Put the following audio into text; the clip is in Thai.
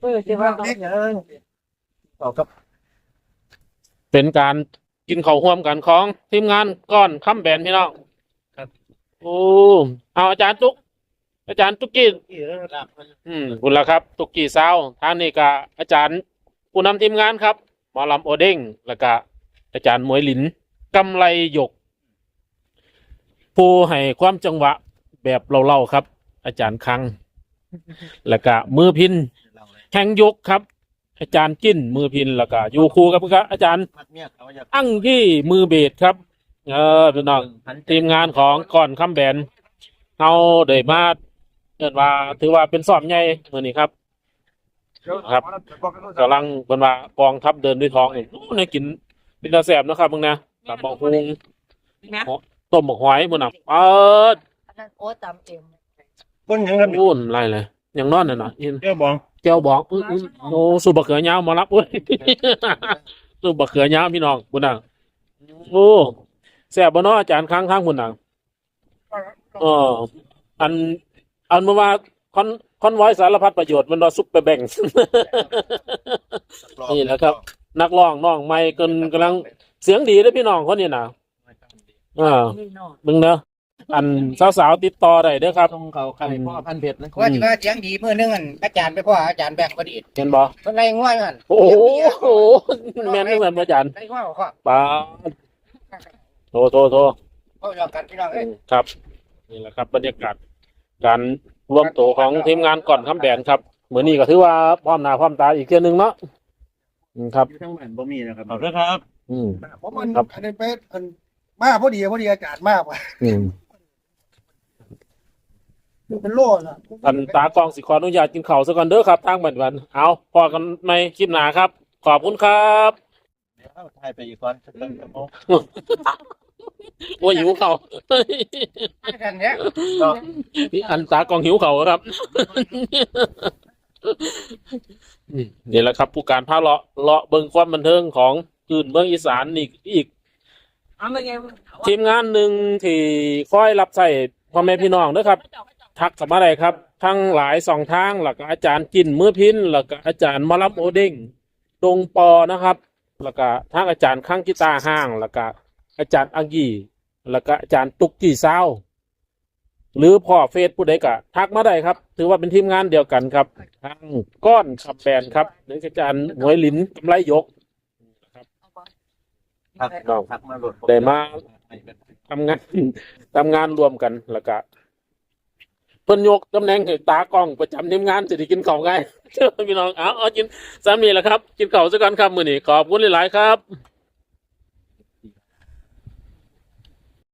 เออสิว่าเด็กเลยบอกกับเป็นการกินข้าวร่วมกันของทีมงานก้อนค้ำแบนพี่น้องครับโอ้เอาอาจารย์ตุ๊กอาจารย์ตุ๊กกี้อืมคุณละครับ ตุกกี้ซาวทางนี้ก็อาจารย์ผู้นำทีมงานครับหมอลำโอเด้งแล้วก็อาจารย์มวยหลินกำไรหยก ผู้ให้ความจังหวะแบบเล่าๆครับ อาจารย์คัง แล้วก็มือพินเราเลยแข่งยกครับ อาจารย์จิ้นมือพินแล้วก็อยู่คู่กับอาจารย์มัดเมียเขาอยากอั้งที่มือเบสครับ เออพี่น้องทีมงานของก่อนคำแบนเราเดยมาเกิดว่าถือว่าเป็นสอบใหญ่เมื่อนี้ครับ ครับกำลังเป็นว่ากองทัพเดินด้วยท้องนี่โอ้ในกินเป็นตาแสบนะครับมึงนะตับบอกฮุงนะต้มบอกหอยมึงนะเอออันนั้นโอ้ตำเอง คนยังครับอุ่นไรเลยอย่างนอนน่ะนะอินเจ้าบองเจ้าบอกอื้ออื้อโอ้สูบะเขือยาวมารับอุ้ย สูบะเขือยาวพี่น้องมึงนะโอ้แสบบ่เนาะอาจารย์ค้างค้างมึงนะเอออันอันเมื่อว่าคอนคอนไว้สารพัดประโยชน์มันรอซุปไปแบ่งนี่แหละครับ นักร้องน้องไม่เกินกำลังเสียงดีเลยพี่น้องคนนี้นะอ่านี่นอน มึงเนอะ อันสาวๆติดต่อได้เด้อครับต้องเขาไข่พ่อพันเพชรนะว่าที่ว่าเสียงดีเมื่อนึงอันอาจารย์ไปพ่ออาจารย์แบงค์พอดีเห็นบ่เพิ่นไล่ง่วยมันโอ้โหแม่นไม่เหมือนอาจารย์ไล่ง่วยพ่อป้าดโทรโทรโทรพ่อยอมกันพี่น้องเอ้ยครับ นี่แหละครับ บรรยากาศการรวมตัวของทีมงานก่อนคำแบนครับเหมือนนี้ก็ถือว่าพร้อมหน้าพร้อมตาอีกเทื่อนึงเนาะอืมครับอยู่ทั้งบ้านบ่มีนะครับขอบคุณครับ อืมผมมันครับอันนี้เป็นอันมาพอดีพอดีอากาศมากว่ะอืมมัน เป็นโล่นะอันตากล้องสิขออนุญาตกินข้าวซะก่อนเด้อครับทางบันวัน เอาพอกันในคลิปหน้าครับ ขอบคุณครับเดี๋ยวถ่ายไปอีกก่อนสักตั้งชั่วโมงโอ้ยหิวข้าวอาจารย์เนี้ยนี่อันตากล้องหิวข้าวครับอืมนี่แหละครับผู้การพาเลาะเลาะเบิ่งความบันเทิงของคืนเมืองอีสานอีกอีกเอามาไงทีมงานหนึ่งที่คอยรับใส่พ่อแม่พี่น้องนะครับ ทักสมาได้ครับ ทั้งหลายสองทางหลักอาจารย์จินมือพินหลักอาจารย์มารับโอเด้งดงปอนะครับหลักทั้งอาจารย์ข้างกีตาร์ห้างหลักอาจารย์อังยีหลักอาจารย์ตุกจีเศร้าหรือพ่อเฟซผู้ใดก็ทักมาได้ครับ ถือว่าเป็นทีมงานเดียวกันครับทั้งก้อนขับแบนครับหรืออาจารย์หมวยหลินกำไรยกทักทักมาโหลดได้มาทำงานทำงานรวมกันแล้วก็ เพิ่นยกตำแหน่งให้ตากล้องประจำทีมงานจะได้กินข้าวไงพี่น้องเอาเอากินสามีแหละครับ กินข้าวซะก่อนครับมื้อนี้ขอบคุณหลายๆครับ